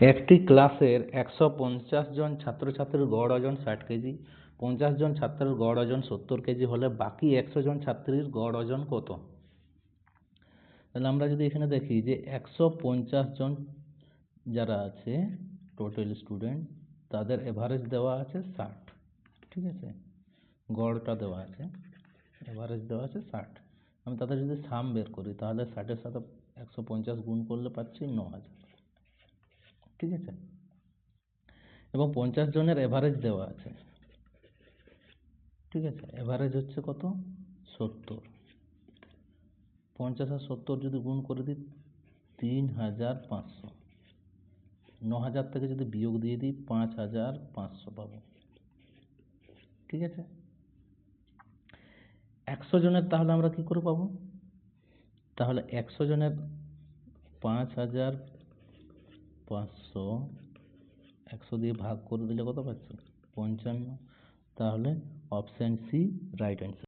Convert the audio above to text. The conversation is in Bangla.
একটি ক্লাসের একশো পঞ্চাশ জন ছাত্রছাত্রীর গড় ওজন ষাট কেজি, পঞ্চাশ জন ছাত্রের গড় ওজন সত্তর কেজি হলে বাকি একশো জন ছাত্রীর গড় ওজন কত? তাহলে আমরা যদি এখানে দেখি যে একশো পঞ্চাশ জন যারা আছে টোটাল স্টুডেন্ট তাদের এভারেজ দেওয়া আছে ষাট, ঠিক আছে? গড়টা দেওয়া আছে এভারেজ দেওয়া আছে ষাট। আমি তাদের যদি সাম বের করি, তাহলে ষাটের সাথে একশো পঞ্চাশ গুণ করলে পাচ্ছি ন হাজার। ঠিক আছে? এবং পঞ্চাশ জনের এভারেজ দেওয়া আছে। ঠিক আছে? এভারেজ হচ্ছে কত? সত্তর। পঞ্চাশ আর সত্তর যদি গুণ করে দিই তিন হাজার পাঁচশো। ন হাজার থেকে যদি বিয়োগ দিয়ে দিই পাঁচ হাজার পাঁচশো পাবো। ঠিক আছে? একশো জনের তাহলে আমরা কি করে পাবো? তাহলে একশো জনের পাঁচ হাজার পাঁচশো একশো দিয়ে ভাগ করে দিলে কত পাচ্ছ? পঞ্চান্ন। তাহলে অপশান সি রাইট অ্যান্সার